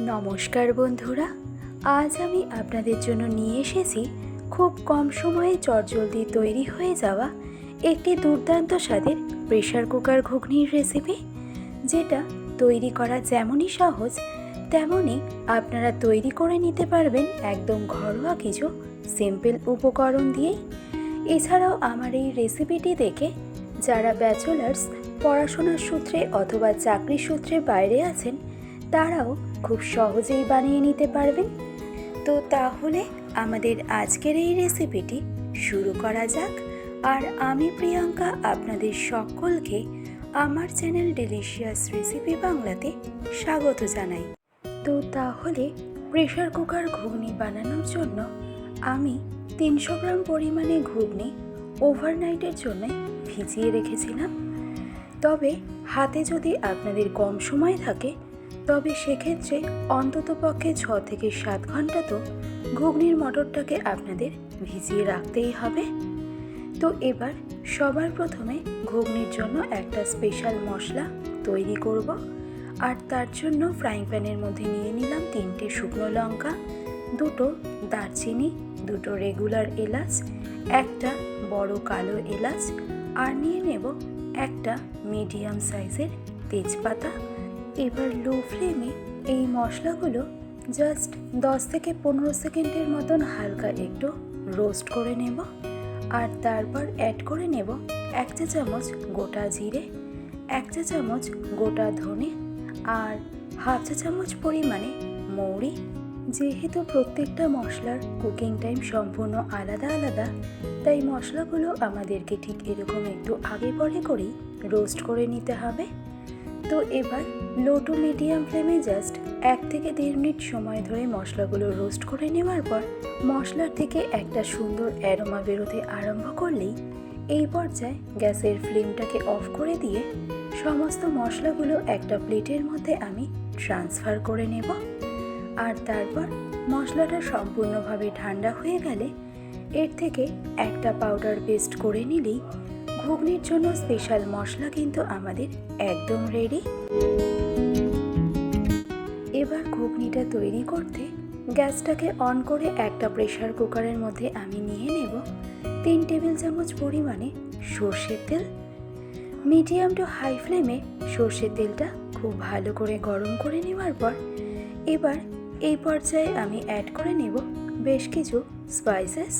নমস্কার বন্ধুরা, আজ আমি আপনাদের জন্য নিয়ে এসেছি খুব কম সময়ে চটজলদি তৈরি হয়ে যাওয়া একটি দুর্দান্ত স্বাদের প্রেশার কুকার ঘুগনির রেসিপি যেটা তৈরি করা যেমনই সহজ, তেমনই আপনারা তৈরি করে নিতে পারবেন একদম ঘরোয়া কিছু সিম্পল উপকরণ দিয়েই। এছাড়াও আমার এই রেসিপিটি দেখে যারা ব্যাচেলার্স পড়াশোনার সূত্রে অথবা চাকরির সূত্রে বাইরে আছেন, তারাও খুব সহজেই বানিয়ে নিতে পারবেন। তো তাহলে আমাদের আজকের এই রেসিপিটি শুরু করা যাক। আর আমি প্রিয়াঙ্কা আপনাদের সকলকে আমার চ্যানেল ডেলিশিয়াস রেসিপি বাংলাতে স্বাগত জানাই। তো তাহলে প্রেশার কুকার ঘুগনি বানানোর জন্য আমি তিনশো গ্রাম পরিমাণে ঘুগনি ওভারনাইটের জন্য ভিজিয়ে রেখেছিলাম। তবে হাতে যদি আপনাদের কম সময় থাকে তবে সেক্ষেত্রে অন্তত পক্ষে ছ থেকে সাত ঘণ্টা তো ঘুগনির মটরটাকে আপনাদের ভিজিয়ে রাখতেই হবে। তো এবার সবার প্রথমে ঘুগনির জন্য একটা স্পেশাল মশলা তৈরি করব। আর তার জন্য ফ্রাইং প্যানের মধ্যে নিয়ে নিলাম তিনটে শুকনো লঙ্কা, দুটো দারচিনি, দুটো রেগুলার এলাচ, একটা বড় কালো এলাচ, আর নিয়ে নেব একটা মিডিয়াম সাইজের তেজপাতা। এবার লো ফ্লেমে এই মশলাগুলো জাস্ট দশ থেকে পনেরো সেকেন্ডের মতন হালকা একটু রোস্ট করে নেব। আর তারপর অ্যাড করে নেব এক চা চামচ গোটা জিরে, এক চা চামচ গোটা ধনে আর হাফ চা চামচ পরিমাণে মৌরি। যেহেতু প্রত্যেকটা মশলার কুকিং টাইম সম্পূর্ণ আলাদা আলাদা, তাই মশলাগুলো আমাদেরকে ঠিক এরকম একটু আগে পরে করেই রোস্ট করে নিতে হবে। তো এবার লো টু মিডিয়াম ফ্লেমে জাস্ট এক থেকে দেড় মিনিট সময় ধরে মশলাগুলো রোস্ট করে নেওয়ার পর মশলার থেকে একটা সুন্দর অ্যারোমা বেরোতে আরম্ভ করলেই এই পর্যায়ে গ্যাসের ফ্লেমটাকে অফ করে দিয়ে সমস্ত মশলাগুলো একটা প্লেটের মধ্যে আমি ট্রান্সফার করে নেব। আর তারপর মশলাটা সম্পূর্ণভাবে ঠান্ডা হয়ে গেলে এর থেকে একটা পাউডার পেস্ট করে নিলেই ঘুগনির জন্য স্পেশাল মশলা কিন্তু আমাদের একদম রেডি এবার ঘুগনিটা তৈরি করতে গ্যাসটাকে অন করে একটা প্রেশার কুকারের মধ্যে আমি নিয়ে নেব তিন টেবিল চামচ পরিমাণে সর্ষের তেল। মিডিয়াম টু হাই ফ্লেমে সর্ষের তেলটা খুব ভালো করে গরম করে নেওয়ার পর এবার এই পর্যায়ে আমি অ্যাড করে নেব বেশ কিছু স্পাইসেস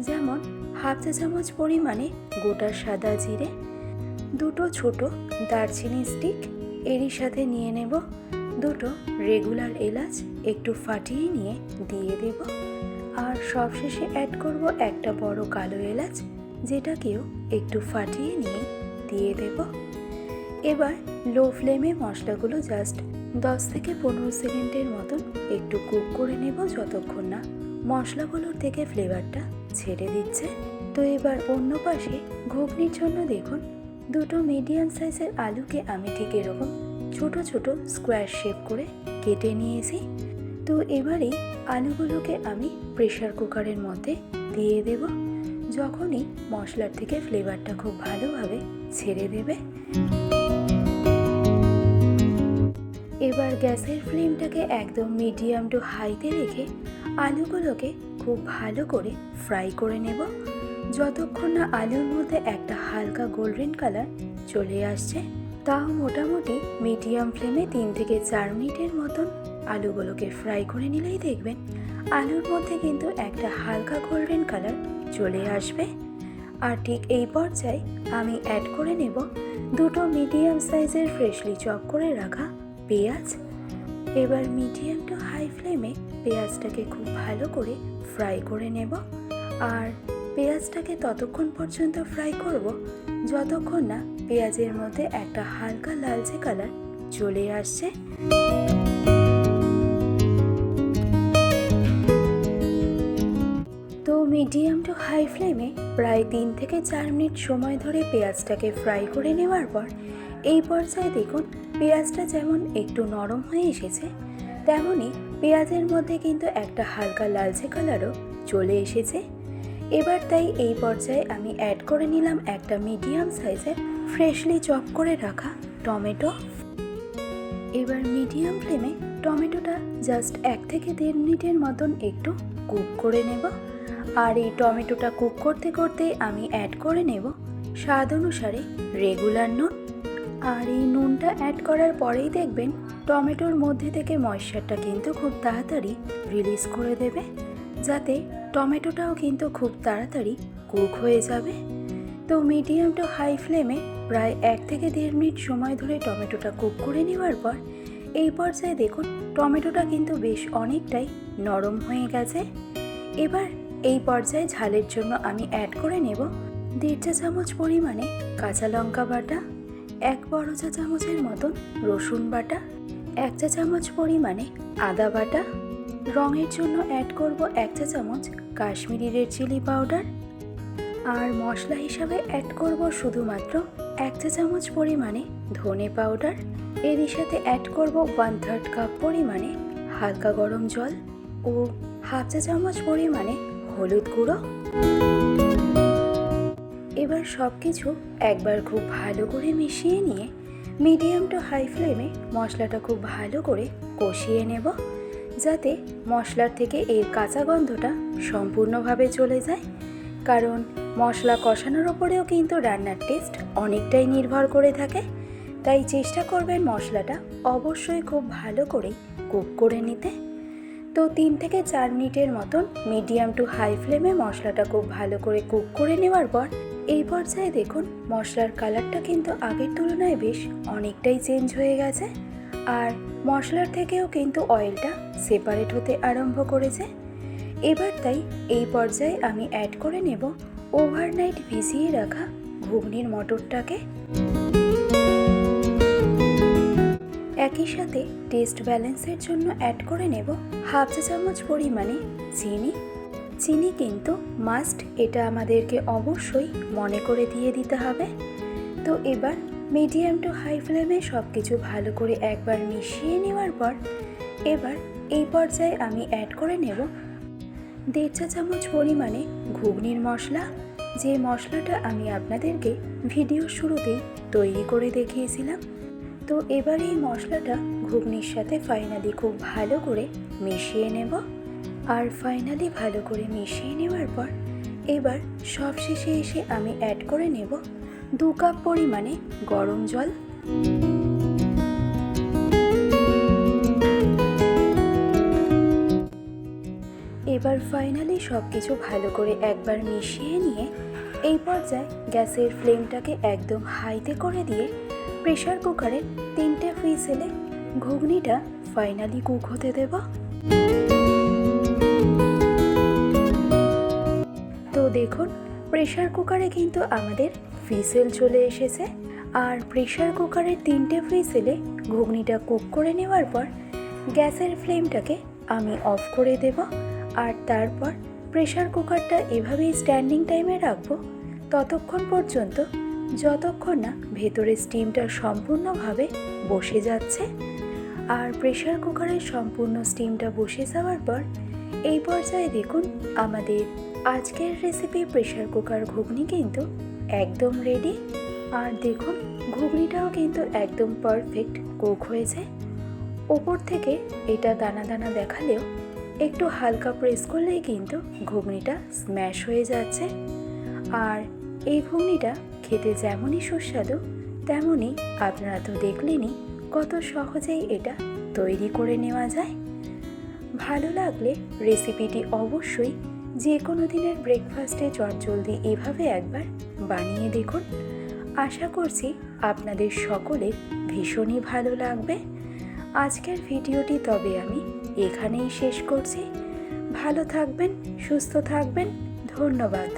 যেমন হাফ চা চামচ পরিমাণে গোটা সাদা জিরে, দুটো ছোট দারচিনি স্টিক, এরই সাথে নিয়ে নেব দুটো রেগুলার এলাচ, একটু ফাটিয়ে নিয়ে দিয়ে দেব। আর সবশেষে অ্যাড করব একটা বড় কালো এলাচ, যেটাকেও একটু ফাটিয়ে নিয়ে দিয়ে দেব। এবার লো ফ্লেমে মশলাগুলো জাস্ট দশ থেকে পনেরো সেকেন্ডের মতন একটু কুক করে নেব, যতক্ষণ না মশলাগুলোর থেকে ফ্লেভারটা ছেড়ে দিচ্ছে। তো এবার অন্য পাশে ঘুগনির জন্য দেখুন, দুটো মিডিয়াম সাইজের আলুকে আমি ঠিক এরকম ছোট ছোট স্কোয়ার শেপ করে কেটে নিয়েছি। তো এবারেই আলুগুলোকে আমি প্রেশার কুকারের মধ্যে দিয়ে দেব। যখনই মশলার থেকে ফ্লেভারটা খুব ভালোভাবে ছেড়ে দেবে। এবার গ্যাসের ফ্লেমটাকে একদম মিডিয়াম টু হাইতে রেখে আলুগুলোকে খুব ভালো করে ফ্রাই করে নেব। যতক্ষণ না আলুর মধ্যে একটা হালকা গোল্ডেন কালার চলে আসছে, তাও মোটামুটি মিডিয়াম ফ্লেমে তিন থেকে চার মিনিটের মতন আলুগুলোকে ফ্রাই করে নিলেই দেখবেন আলুর মধ্যে কিন্তু একটা হালকা গোল্ডেন কালার চলে আসবে। আর ঠিক এই পর্যায়ে আমি অ্যাড করে নেব দুটো মিডিয়াম সাইজের ফ্রেশলি চপ করে রাখা পেঁয়াজ। এবার মিডিয়াম টু হাই ফ্লেমে পেঁয়াজটাকে খুব ভালো করে ফ্রাই করে নেব। আর পেঁয়াজটাকে ততক্ষণ পর্যন্ত ফ্রাই করব, যতক্ষণ না পেঁয়াজের মধ্যে একটা হালকা লালচে কালার চলে আসছে। তো মিডিয়াম টু হাই ফ্লেমে প্রায় তিন থেকে চার মিনিট সময় ধরে পেঁয়াজটাকে ফ্রাই করে নেওয়ার পর, এই পর্যায়ে দেখুন পেঁয়াজটা যেমন একটু নরম হয়ে এসেছে তেমনই পেঁয়াজের মধ্যে কিন্তু একটা হালকা লালচে কালারও চলে এসেছে। এবার তাই এই পর্যায়ে আমি অ্যাড করে নিলাম একটা মিডিয়াম সাইজের ফ্রেশলি চপ করে রাখা টমেটো। এবার মিডিয়াম ফ্লেমে টমেটোটা জাস্ট এক থেকে দেড় মিনিটের মতন একটু কুক করে নেব। আর এই টমেটোটা কুক করতে করতে আমি অ্যাড করে নেব স্বাদ অনুসারে রেগুলার নুন। আর এই নুনটা অ্যাড করার পরেই দেখবেন টমেটোর মধ্যে থেকে ময়শ্চারটা কিন্তু খুব তাড়াতাড়ি রিলিজ করে দেবে, যাতে টমেটোটাও কিন্তু খুব তাড়াতাড়ি কুক হয়ে যাবে। তো মিডিয়াম টু হাই ফ্লেমে প্রায় এক থেকে দেড় মিনিট সময় ধরে টমেটোটা কুক করে নেওয়ার পর, এই পর্যায়ে দেখুন টমেটোটা কিন্তু বেশ অনেকটাই নরম হয়ে গেছে। এবার এই পর্যায়ে ঝালের জন্য আমি অ্যাড করে নেব দেড় চা চামচ পরিমাণে কাঁচা লঙ্কা বাটা, এক বড় চা চামচের মতন রসুন বাটা এক চা চামচ পরিমাণে আদা বাটা, রঙের জন্য অ্যাড করব এক চা চামচ কাশ্মীরি রেড চিলি পাউডার আর মশলা হিসাবে অ্যাড করব শুধুমাত্র এক চা চামচ পরিমাণে ধনে পাউডার এরই সাথে অ্যাড করব ওয়ান থার্ড কাপ পরিমাণে হালকা গরম জল ও হাফ চা চামচ পরিমাণে হলুদ গুঁড়ো। এবার সব কিছু একবার খুব ভালো করে মিশিয়ে নিয়ে মিডিয়াম টু হাই ফ্লেমে মশলাটা খুব ভালো করে কষিয়ে নেব, যাতে মশলার থেকে এর কাঁচা গন্ধটা সম্পূর্ণভাবে চলে যায়। কারণ মশলা কষানোর ওপরেও কিন্তু রান্নার টেস্ট অনেকটাই নির্ভর করে থাকে। তাই চেষ্টা করবেন মশলাটা অবশ্যই খুব ভালো করে কুক করে নিতে। তো তিন থেকে চার মিনিটের মতন মিডিয়াম টু হাই ফ্লেমে মশলাটা খুব ভালো করে কুক করে নেওয়ার পর এই পর্যায়ে দেখুন, মশলার কালারটা কিন্তু আগের তুলনায় বেশ অনেকটাই চেঞ্জ হয়ে গেছে। আর মশলার থেকেও কিন্তু অয়েলটা সেপারেট হতে আরম্ভ করেছে। এবার তাই এই পর্যায়ে আমি অ্যাড করে নেব ওভারনাইট ভিজিয়ে রাখা ঘুগনির মটরটাকে। একই সাথে টেস্ট ব্যালেন্সের জন্য অ্যাড করে নেব হাফ চা চামচ পরিমাণে চিনি চিনি কিন্তু মাস্ট এটা আমাদেরকে অবশ্যই মনে করে দিয়ে দিতে হবে। তো এবার মিডিয়াম টু হাই ফ্লেমে সব কিছু ভালো করে একবার মিশিয়ে নেওয়ার পর, এবার এই পর্যায়ে আমি অ্যাড করে নেব দেড় চা চামচ পরিমাণে ঘুগনির মশলা। যে মশলাটা আমি আপনাদেরকে ভিডিও শুরুতেই তৈরি করে দেখিয়েছিলাম। তো এবার এই মশলাটা ঘুগনির সাথে ফাইনালি খুব ভালো করে মিশিয়ে নেব। আর ফাইনালি ভালো করে মিশিয়ে নেওয়ার পর এবার সব শেষে এসে আমি অ্যাড করে নেব দু কাপ পরিমাণে গরম জল। এবার ফাইনালি সব কিছু ভালো করে একবার মিশিয়ে নিয়ে এই পর্যায়ে গ্যাসের ফ্লেমটাকে একদম হাইতে করে দিয়ে প্রেশার কুকারে তিনটে হুইসেলে ঘুগনিটা ফাইনালি কুক হতে দেব। দেখুন প্রেশার কুকারে কিন্তু আমাদের হুইসেল চলে এসেছে। আর প্রেশার কুকারের তিনটে হুইসেলে ঘুগনিটা কুক করে নেওয়ার পর গ্যাসের ফ্লেমটাকে আমি অফ করে দেব। আর তারপর প্রেশার কুকারটা এভাবেই স্ট্যান্ডিং টাইমে রাখব, ততক্ষণ পর্যন্ত যতক্ষণ না ভেতরে স্টিমটা সম্পূর্ণভাবে বসে যাচ্ছে। আর প্রেশার কুকারের সম্পূর্ণ স্টিমটা বসে যাওয়ার পর এই পর্যায়ে দেখুন, আমাদের আজকের রেসিপি প্রেশার কুকার ঘুগনি কিন্তু একদম রেডি আর দেখুন, ঘুগনিটাও কিন্তু একদম পারফেক্ট কুক হয়েছে। ওপর থেকে এটা দানা দানা দেখালেও একটু হালকা প্রেস করলেই কিন্তু ঘুগনিটা স্ম্যাশ হয়ে যাচ্ছে। আর এই ঘুগনিটা খেতে যেমনই সুস্বাদু, তেমনই আপনারা তো দেখলেনই কত সহজেই এটা তৈরি করে নেওয়া যায়। ভালো লাগলে রেসিপিটি অবশ্যই যে কোনো দিনের ব্রেকফাস্টে চটজলদি এভাবে একবার বানিয়ে দেখুন। আশা করছি আপনাদের সকলের ভীষণই ভালো লাগবে। আজকের ভিডিওটি তবে আমি এখানেই শেষ করছি। ভালো থাকবেন, সুস্থ থাকবেন। ধন্যবাদ।